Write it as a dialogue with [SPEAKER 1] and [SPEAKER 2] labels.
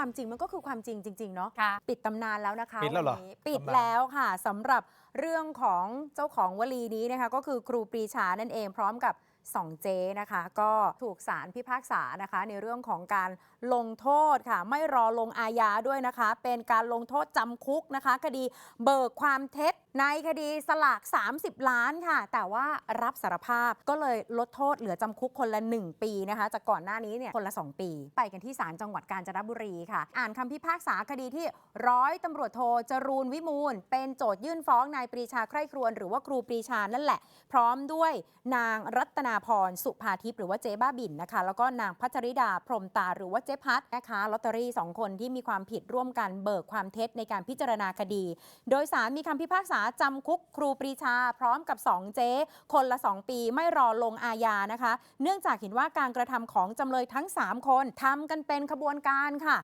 [SPEAKER 1] ความจริงมันก็คือความจริงจริง ๆ เนาะ
[SPEAKER 2] ค่ะ
[SPEAKER 1] ปิดตำนานแล้วนะคะ
[SPEAKER 3] ปิดแล้วเหรอ
[SPEAKER 1] วันนี้ปิด
[SPEAKER 3] ตำนาน
[SPEAKER 1] แล้วค่ะสำหรับเรื่องของเจ้าของวลีนี้นะคะ ก็คือครูปรีชานั่นเองพร้อมกับ สองเจนะคะ ก็ถูกศาลพิพากษานะคะ ในเรื่องของการลงโทษค่ะ ไม่รอลงอาญาด้วยนะคะ เป็นการลงโทษจำคุกนะคะ คดีเบิกความเท็จในคดีสลาก 30 ล้านค่ะ แต่ว่ารับสารภาพก็เลยลดโทษเหลือจำคุกคนละ 1 ปีนะคะ จากก่อนหน้านี้เนี่ยคนละ 2 ปี ไปกันที่ศาลจังหวัดกาญจนบุรีค่ะ อ่านคำพิพากษาคดีที่ร้อยตำรวจโทจรูนวิมูล เป็นโจทยื่นฟ้องนายปรีชาใคร่ครวญหรือว่าครูปรีชานั่นแหละ พร้อมด้วยนางรัตนาพรสุภาทิพย์หรือว่าเจ๊บ้าบินนะคะ แล้วก็นางพัชริดาพรมตาหรือว่าเจ๊พัดนะคะลอตเตอรี่สองคนที่มีความผิดร่วมกันเบิกความเท็จในการพิจารณาคดี โดยสารมีคำพิพากษาจำคุกครูปรีชา พร้อมกับ 2 เจ๊ คนละ 2 ปีไม่รอลงอาญานะคะ เนื่องจากเห็นว่าการกระทำของจำเลยทั้ง 3 คนทำกันเป็นขบวนการค่ะ